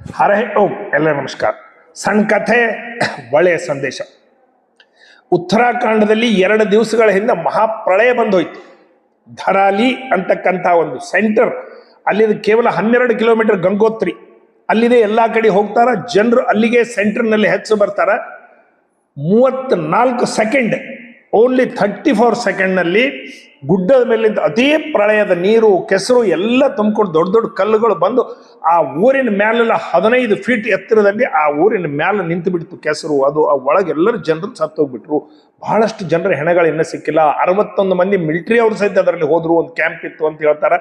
ಹರೇ ಓಂ ಎಲ್ಲ ನಮಸ್ಕಾರ. ಸಣ್ಣ ಕಥೆ ಒಳ್ಳೆಯ ಸಂದೇಶ. ಉತ್ತರಾಖಂಡದಲ್ಲಿ ಎರಡು ದಿವಸಗಳ ಹಿಂದೆ ಮಹಾಪ್ರಳಯ ಬಂದೋಯ್ತು. ಧರಾಲಿ ಅಂತಕ್ಕಂಥ ಒಂದು ಸೆಂಟರ್, ಅಲ್ಲಿದು ಕೇವಲ ಹನ್ನೆರಡು ಕಿಲೋಮೀಟರ್ ಗಂಗೋತ್ರಿ. ಅಲ್ಲಿದೆ ಎಲ್ಲ ಕಡೆ ಹೋಗ್ತಾರ, ಜನರು ಅಲ್ಲಿಗೆ ಸೆಂಟರ್ನಲ್ಲಿ ಹೆಚ್ಚು ಬರ್ತಾರ. ಮೂವತ್ತ್ನಾಲ್ಕು ಸೆಕೆಂಡ್, ಓನ್ಲಿ ಥರ್ಟಿ ಫೋರ್ ಸೆಕೆಂಡ್ನಲ್ಲಿ ಗುಡ್ಡದ ಮೇಲಿಂದ ಅತೀ ಪ್ರಳಯದ ನೀರು, ಕೆಸರು ಎಲ್ಲ ತುಂಬಿಕೊಂಡು ದೊಡ್ಡ ದೊಡ್ಡ ಕಲ್ಲುಗಳು ಬಂದು ಆ ಊರಿನ ಮೇಲೆಲ್ಲ ಹದಿನೈದು ಫೀಟ್ ಎತ್ತರದಲ್ಲಿ ಆ ಊರಿನ ಮೇಲೆ ನಿಂತು ಬಿಡ್ತು ಕೆಸರು. ಅದು ಆ ಒಳಗೆಲ್ಲರ ಜನರು ಸತ್ತೋಗ್ಬಿಟ್ರು ಬಹಳಷ್ಟು ಜನರ ಹೆಣಗಳು ಇನ್ನೂ ಸಿಕ್ಕಿಲ್ಲ. ಅರವತ್ತೊಂದು ಮಂದಿ ಮಿಲಿಟರಿ ಅವರು ಸಹಿತ ಅದರಲ್ಲಿ ಹೋದ್ರು. ಒಂದು ಕ್ಯಾಂಪ್ ಇತ್ತು ಅಂತ ಹೇಳ್ತಾರೆ.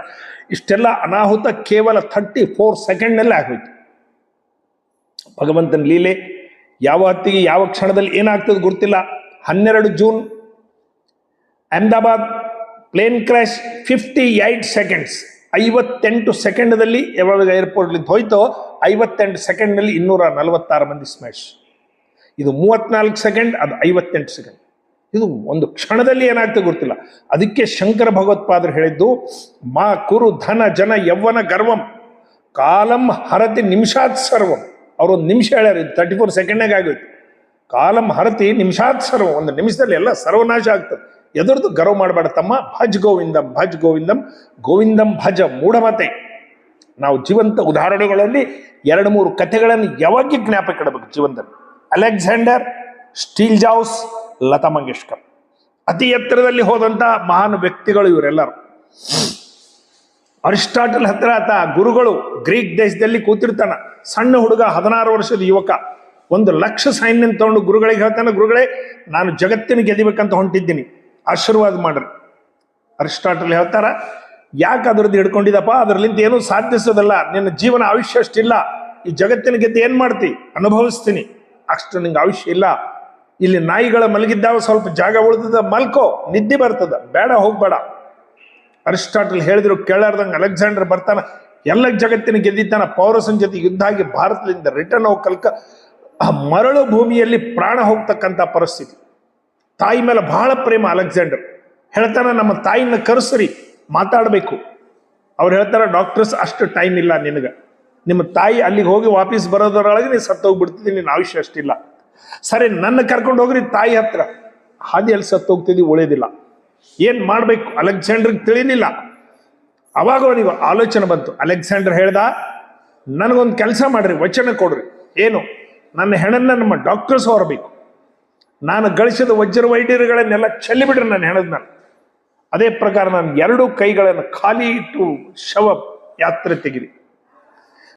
ಇಷ್ಟೆಲ್ಲ ಅನಾಹುತ ಕೇವಲ ಥರ್ಟಿ ಫೋರ್ ಸೆಕೆಂಡ್ನಲ್ಲೇ ಆಗೋಯ್ತು. ಭಗವಂತನ ಲೀಲೆ ಯಾವ ಹೊತ್ತಿಗೆ ಯಾವ ಕ್ಷಣದಲ್ಲಿ ಏನಾಗ್ತದೆ ಗೊತ್ತಿಲ್ಲ. ಹನ್ನೆರಡು June, Ahmedabad plane crash fifty eight seconds ಐವತ್ತೆಂಟು ಸೆಕೆಂಡ್ದಲ್ಲಿ ಯಾವಾಗ ಏರ್ಪೋರ್ಟ್ಲಿಂದ ಹೋಯ್ತೋ ಐವತ್ತೆಂಟು ಸೆಕೆಂಡ್ನಲ್ಲಿ ಇನ್ನೂರ ನಲವತ್ತಾರು ಮಂದಿ ಸ್ಮ್ಯಾಶ್ ಇದು ಮೂವತ್ನಾಲ್ಕು ಸೆಕೆಂಡ್ ಅದು ಐವತ್ತೆಂಟು ಸೆಕೆಂಡ್ ಇದು ಒಂದು ಕ್ಷಣದಲ್ಲಿ ಏನಾಗ್ತದೆ ಗೊತ್ತಿಲ್ಲ. ಅದಕ್ಕೆ ಶಂಕರ ಭಗವತ್ಪಾದರು ಹೇಳಿದ್ದು, ಮಾ ಕುರು ಧನ ಜನ ಯೌವನ ಗರ್ವಂ, ಕಾಲಂ ಹರತಿ ನಿಮಿಷಾತ್ ಸರ್ವಂ. ಅವರೊಂದು ನಿಮಿಷ ಹೇಳ್ಯಾರ ತರ್ಟಿ ಫೋರ್ ಸೆಕೆಂಡ್ನಾಗ ಆಗೋಯ್ತು. ಕಾಲಂ ಹರತಿ ನಿಮಿಷಾತ್ ಸರ್ವ. ಒಂದು ನಿಮಿಷದಲ್ಲಿ ಎಲ್ಲ ಸರ್ವನಾಶ ಆಗ್ತದೆ. ಎದುರ್ದು ಗರ್ವ ಮಾಡಬೇಡ ತಮ್ಮ. ಭಜ್ ಗೋವಿಂದಂ ಭಜ್ ಗೋವಿಂದಂ ಗೋವಿಂದಂ ಭಜ ಮೂಢಮತೆ. ನಾವು ಜೀವಂತ ಉದಾಹರಣೆಗಳಲ್ಲಿ ಎರಡು ಮೂರು ಕಥೆಗಳನ್ನು ಯಾವಾಗ ಜ್ಞಾಪಕ ಇಡಬೇಕು ಜೀವನದಲ್ಲಿ. Alexander, steel jaws, Lata Mangeshkar. ಅತಿ ಎತ್ತರದಲ್ಲಿ ಹೋದಂಥ ಮಹಾನ್ ವ್ಯಕ್ತಿಗಳು ಇವರೆಲ್ಲರೂ. ಅರಿಸ್ಟಾಟಲ್ ಹತ್ರ ಆತ ಗುರುಗಳು ಗ್ರೀಕ್ ದೇಶದಲ್ಲಿ ಕೂತಿರ್ತಾನ. ಸಣ್ಣ ಹುಡುಗ, ಹದಿನಾರು ವರ್ಷದ ಯುವಕ. ಒಂದು ಲಕ್ಷ ಸೈನ್ಯ ತಗೊಂಡು ಗುರುಗಳಿಗೆ ಹೇಳ್ತಾನೆ, ಗುರುಗಳೇ, ನಾನು ಜಗತ್ತಿನ ಗೆದಿಬೇಕಂತ ಹೊಂಟಿದ್ದೀನಿ. ಆಶೀರ್ವಾದ ಮಾಡ್ರಿ. ಅರಿಸ್ಟಾಟಲ್ ಹೇಳ್ತಾರ, ಯಾಕೆ ಅದ್ರದ್ದು ಹಿಡ್ಕೊಂಡಿದಪ್ಪ? ಅದರಲ್ಲಿಂದ ಏನೂ ಸಾಧಿಸೋದಲ್ಲ ನಿನ್ನ ಜೀವನ ಆಯುಷ್ಯ ಅಷ್ಟಿಲ್ಲ. ಈ ಜಗತ್ತಿನ ಗೆದ್ದು ಏನು ಮಾಡ್ತಿ? ಅನುಭವಿಸ್ತೀನಿ. ಅಷ್ಟು ನಿಂಗೆ ಆಯುಷ್ಯ ಇಲ್ಲ. ಇಲ್ಲಿ ನಾಯಿಗಳ ಮಲಗಿದ್ದಾವ, ಸ್ವಲ್ಪ ಜಾಗ ಉಳಿದ ಮಲ್ಕೋ. ನಿದ್ದೆ ಬರ್ತದ. ಬೇಡ, ಹೋಗ್ಬೇಡ. ಅರಿಸ್ಟಾಟಲ್ ಹೇಳಿದ್ರು, ಕೇಳಾರ್ದಂಗೆ ಅಲೆಕ್ಸಾಂಡರ್ ಬರ್ತಾನ. ಎಲ್ಲ ಜಗತ್ತಿನ ಗೆದ್ದಿದ್ದಾನ. ಪೌರಸನ್ ಜೊತೆ ಯುದ್ಧ ಆಗಿ ಭಾರತದಿಂದ ರಿಟರ್ನ್ ಹೋಗ್ ಕಲ್ಕ ಮರಳು ಭೂಮಿಯಲ್ಲಿ ಪ್ರಾಣ ಹೋಗ್ತಕ್ಕಂಥ ಪರಿಸ್ಥಿತಿ. ತಾಯಿ ಮೇಲೆ ಬಹಳ ಪ್ರೇಮ ಅಲೆಕ್ಸಾಂಡರ್. ಹೇಳ್ತಾನೆ, ನಮ್ಮ ತಾಯಿನ ಕರೆಸ್ರಿ, ಮಾತಾಡಬೇಕು. ಅವ್ರು ಹೇಳ್ತಾರೆ, ಡಾಕ್ಟರ್ಸ್, ಅಷ್ಟು ಟೈಮ್ ಇಲ್ಲ ನಿನಗೆ. ನಿಮ್ಮ ತಾಯಿ ಅಲ್ಲಿಗೆ ಹೋಗಿ ವಾಪಸ್ ಬರೋದರೊಳಗೆ ನೀನು ಸತ್ತೋಗ್ಬಿಡ್ತಿದ್ದೀನಿ, ನಿನ್ನ ಆಯುಷ್ಯ ಅಷ್ಟಿಲ್ಲ. ಸರಿ, ನನ್ನ ಕರ್ಕೊಂಡು ಹೋಗ್ರಿ ತಾಯಿ ಹತ್ರ. ಹಾದಿಯಲ್ಲಿ ಸತ್ತೋಗ್ತಿದ್ದಿ ಉಳಿಯೋದಿಲ್ಲ ಏನು ಮಾಡಬೇಕು? ಅಲೆಕ್ಸಾಂಡರ್ಗೆ ತಿಳಿಲಿಲ್ಲ. ಅವಾಗ ಅವನಿಗೆ ಆಲೋಚನೆ ಬಂತು. ಅಲೆಕ್ಸಾಂಡರ್ ಹೇಳ್ದ, ನನಗೊಂದು ಕೆಲಸ ಮಾಡ್ರಿ, ವಚನ ಕೊಡ್ರಿ. ಏನು? ನನ್ನ ಹೆಣನ್ನ ನಮ್ಮ ಡಾಕ್ಟರ್ಸ್ ಹೊರಬೇಕು. ನಾನು ಗಳಿಸಿದ ವಜ್ರ ವೈದ್ಯರುಗಳನ್ನೆಲ್ಲ ಚೆಲ್ಲಿಬಿಡ್ರಿ ನಾನು ಹೇಳದ್ ನಾನು. ಅದೇ ಪ್ರಕಾರ ನಾನು ಎರಡು ಕೈಗಳನ್ನು ಖಾಲಿ ಇಟ್ಟು ಶವ ಯಾತ್ರೆ ತೆಗಿರಿ